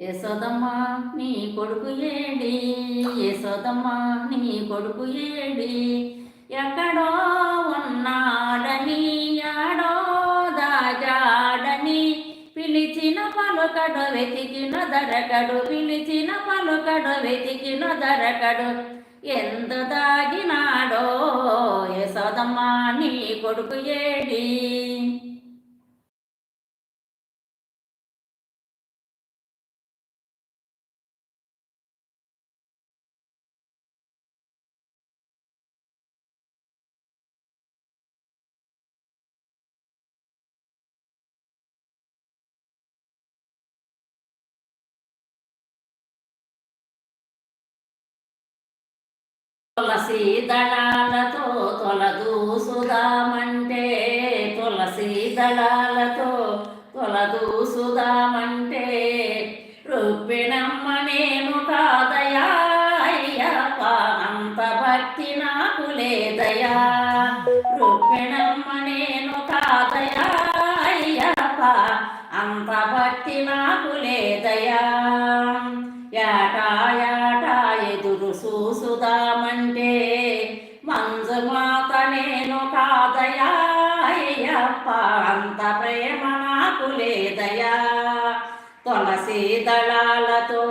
యశోదమ్మ నీ కొడుకు ఏడి యశోదమ్మ నీ కొడుకు ఏడి ఎక్కడో ఉన్నాడని ఆడో దాజాడని పిలిచిన పలుకడు వెతికిన దరకడు పిలిచిన పలుకడు వెతికిన దరకడు. ఎంత దాగినాడో యశోదమ్మ నీ కొడుకు ఏడి తులసి దళాలతో తొలదూసుదామంటే తులసి దళాలతో తొలదూసుదామంటే రుబ్బినమ్మ నేను కాదయా అయ్యప్ప అంత భక్తి నాకు లేదయా. రుబ్బినమ్మ నేను కాదయా అయ్యప్ప అంత భక్తి నాకు లేదయా. అయ్యప్ప అంత ప్రేమ నాకు లేదయా తులసి దళాలతో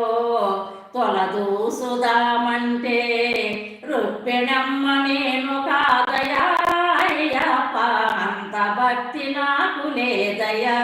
తొలదూసుదామంటే రుప్పిణమ్మ నేను కాదయా అంత భక్తి నాకు లేదయా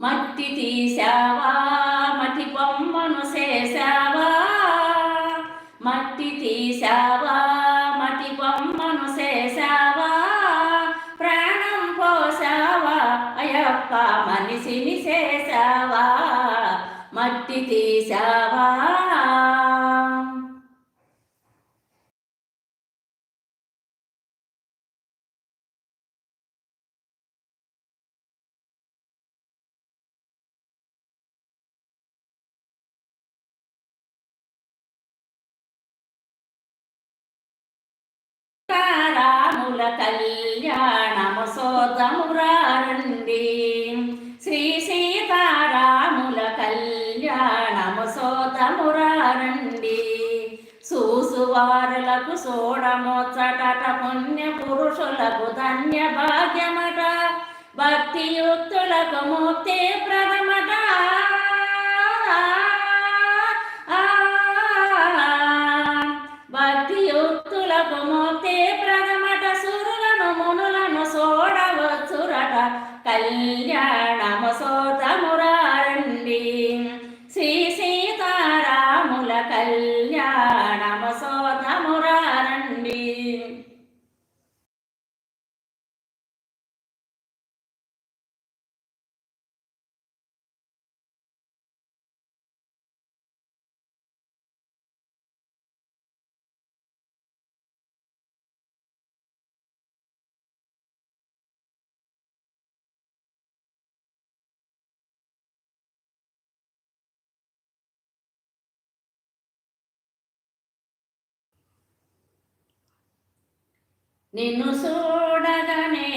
మట్టి తీసావా మటి బొమ్మను చేసావా మట్టి తీసావా రాముల కళ్యాణము సోదము రండి శ్రీ సీతారాముల కళ్యాణము సోదము రండి సూసువారులకు సోడమోచట పుణ్య పురుషులకు ధన్య భాగ్యమట భక్తియుక్తులకు ముక్తి ప్రథమట. మోతే ప్రథమట సురులను మునులను చూడవచ్చురట కళ్యాణము సోతమురారండి నిన్ను చూడగనే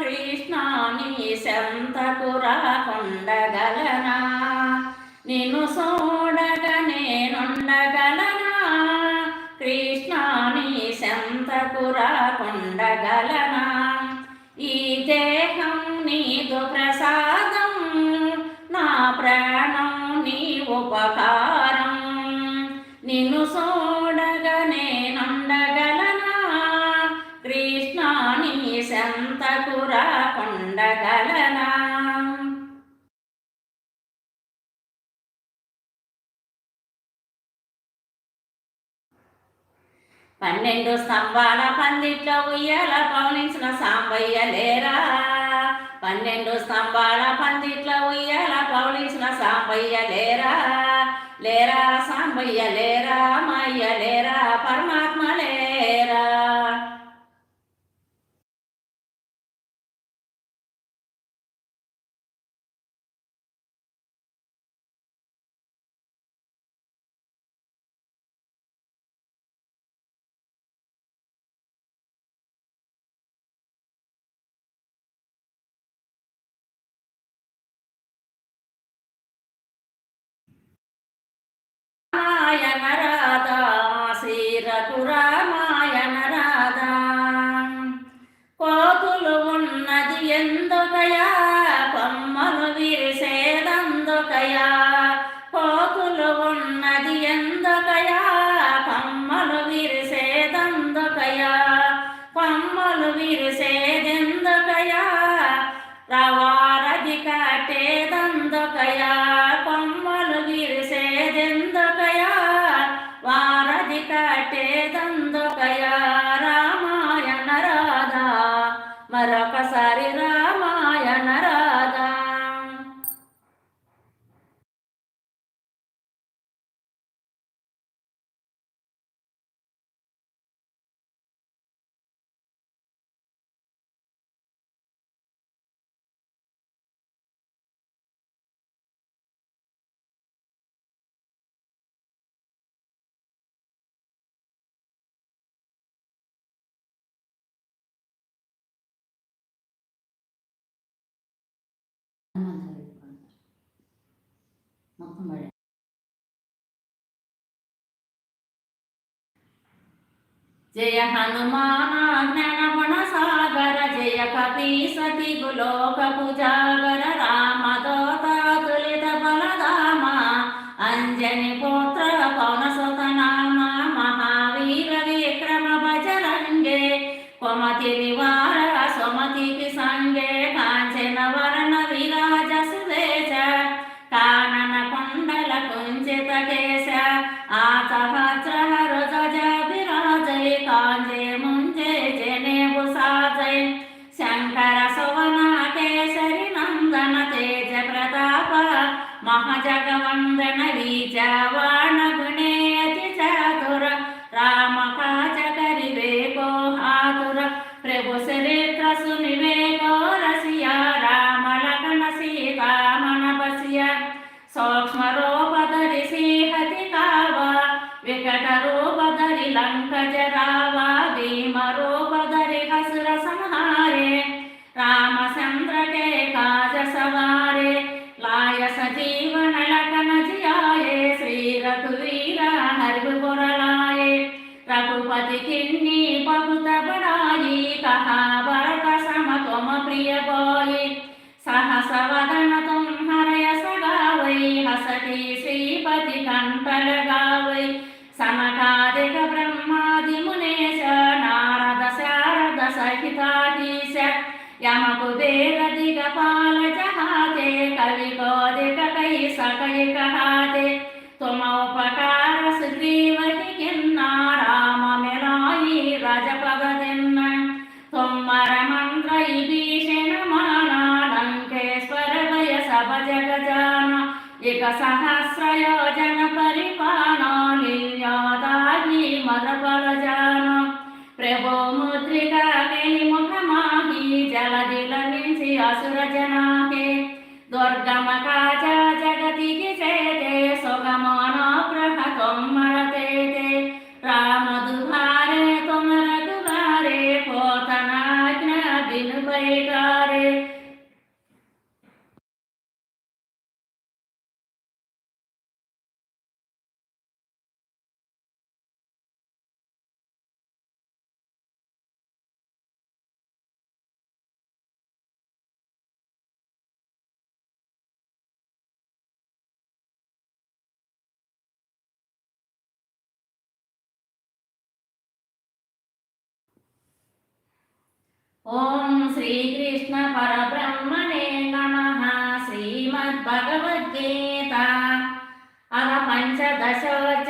కృష్ణ నీ సంతకు రాకుండగలనా? నిన్ను చూడగనే నుండగలనా? కృష్ణ నీ సంతకు రాకుండగలనా? ఈ దేహం నీదు ప్రసాదం నా ప్రాణం నీ ఉపకారం నిన్ను చూడగనే పన్నెండు స్తంభాల పందిట్లో ఉయ్యాల పౌనించిన సాంబయ్య లేరా? పన్నెండు స్తంభాల పందిట్లో ఉయ్యాల పౌనించిన సాంబయ్య లేరా? లేరా సాంబయ్య లేరా? మాయ్య లేరా? పరమాత్మ లేరా? ಮರ மழை జయ హనుమాన సాగర జయ కపి సతి గులోకపు రామ రామతో తులిత బలధామ అంజని think ಸಹಸ್ರಯೋಜನ ಪರಿಪಾಣೋ ನಿಲ್ಯೋದಾಗಿ ಮದಪರಜಾನ ಪ್ರಭೋ ಮುದ್ರಿತ ಮುಖ ಮಾಹಿ ಜಲದಿಲ ನಿಲ್ಸಿ ಅಸುರ ಜನಾಕೆ ದುರ್ಗಮ ಕಾಜ ಜಗತಿಗೆ ಸೇತೆ ಸುಗಮನ ಪ್ರಹತಂ ಮರತೇತೆ ರಾಮ ದುಹಾರೆ ತೊಮರ ದುಹಾರೆ ಪೋತನಾಜ್ಞ ಬಿನು ಬೈಟಾರೆ ఓం శ్రీకృష్ణ పరబ్రహ్మణే నమ శ్రీమద్భగవద్గీత. అవ పంచదశోచ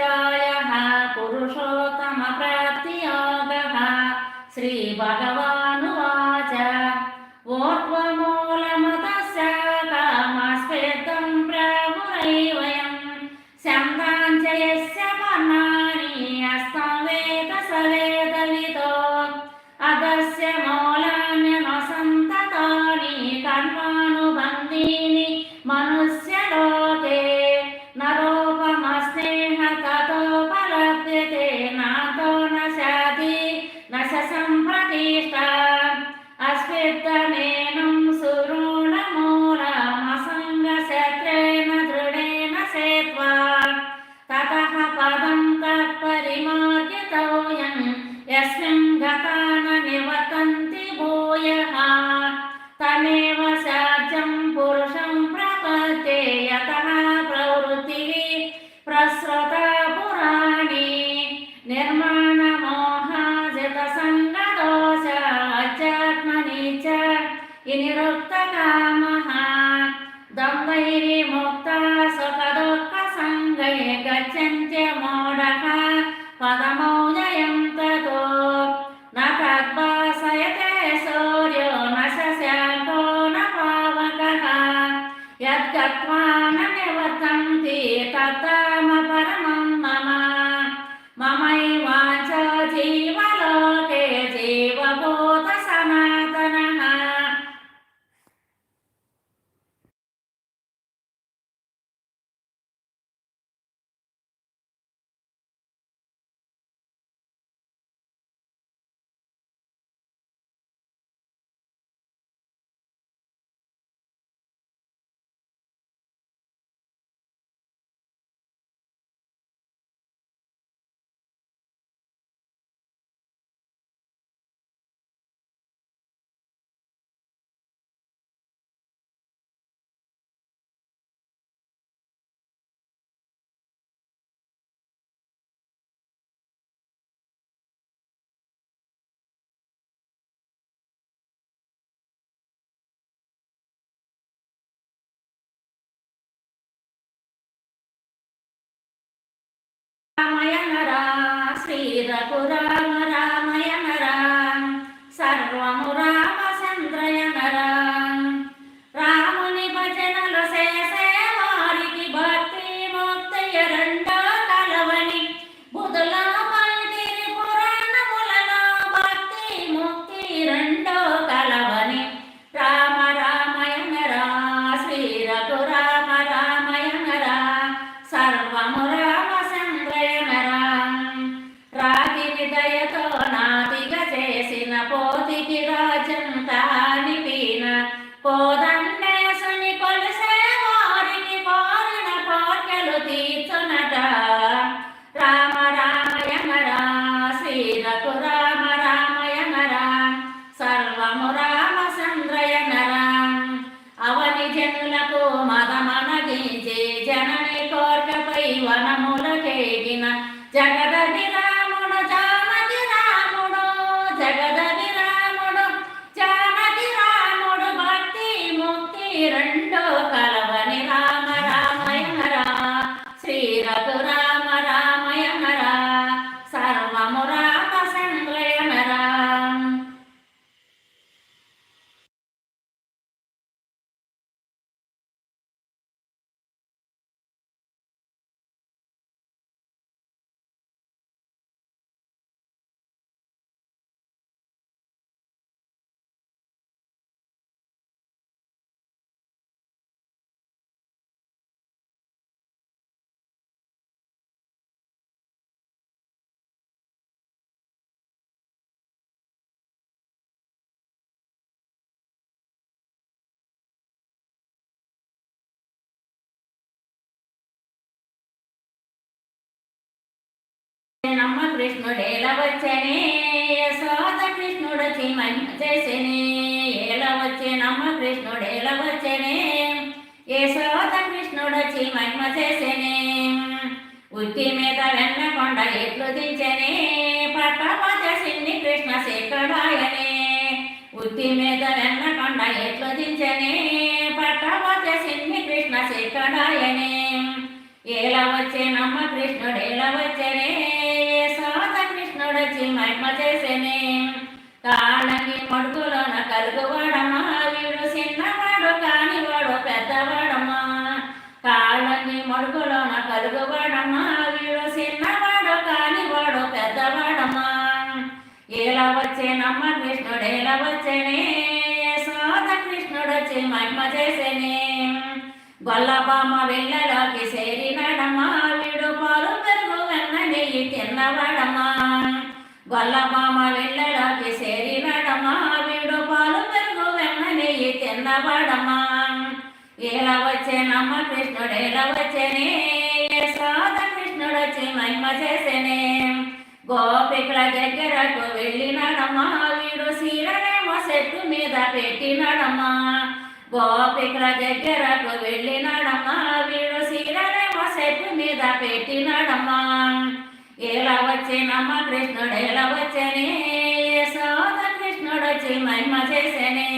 గచ్చంత్య మోడక పదమ సర్వము రామ నమ్మ కృష్ణుడేల వచ్చనే యశోద కృష్ణుడు మహిమ చేసెనే. ఏల వచ్చే నమ్మ కృష్ణుడేల వచ్చనే యశోద కృష్ణుడు మహిమ చేసెనే. ఉట్టి మీద వెన్నకొండ ఎట్లు దించనే పట్టపత సిన్ని కృష్ణ శేఖడాయనే ఉత్తి మీద వెన్నకొండ ఎట్లు దించనే పట్టపత సిన్ని కృష్ణ శేఖరాయనే ఎలా వచ్చే నమ్మ కృష్ణుడు ఎలా వచ్చనే కృష్ణుడు మహిమ చేసేనే కాళ్ళకి మడుగులోన కలుగువాడమ్మా. వీడు చిన్నవాడు కానివాడు పెద్దవాడమ్మా. కాళ్ళకి మడుగులోన కలుగువాడమ్మా. వీడు చిన్నవాడు కానివాడు పెద్దవాడమ్మా. ఇలా వచ్చేనమ్మ కృష్ణుడు ఏలా వచ్చేనే సోద కృష్ణుడు వచ్చి మహిమ చేసేనే గొల్లబామ్మ వెళ్ళలోకి చేరినాడమ్మా. వీడు పాలు పెరుగు వెన్న నెయ్యి తిన్నవాడమ్మా. వల్లమామ వెళ్ళలోకి సేరినడమా వీడు పాలు పెరుగు వెన్న తిన్నబడమా తిన్నవాడమ్మా ఎలా వచ్చేనమ్మ కృష్ణుడు ఎలా వచ్చేనే సాధ కృష్ణుడు వచ్చి మహిమ చేసేనే. గోపికల దగ్గరకు వెళ్ళినాడమ్మా వీడు సీరనేమో చెట్టు మీద పెట్టినాడమ్మా గోపికల దగ్గరకు వెళ్ళినాడమ్మా వీడు సీరనేమో చెట్టు మీద పెట్టినాడమ్మా ఎలా వచ్చేనమ్మ కృష్ణుడు ఎలా వచ్చేనే సోద కృష్ణుడు వచ్చి మహిమ చేసేనే.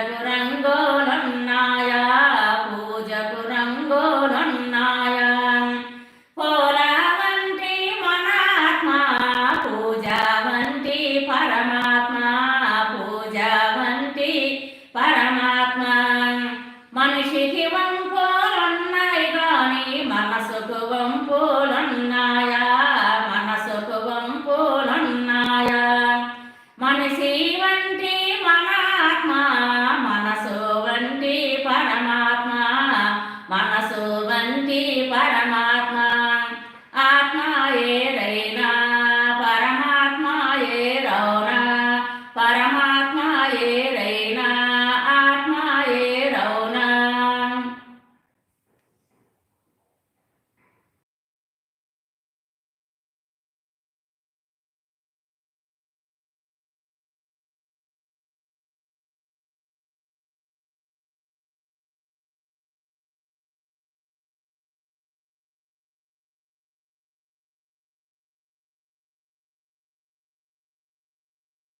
রানু রাঙ্গ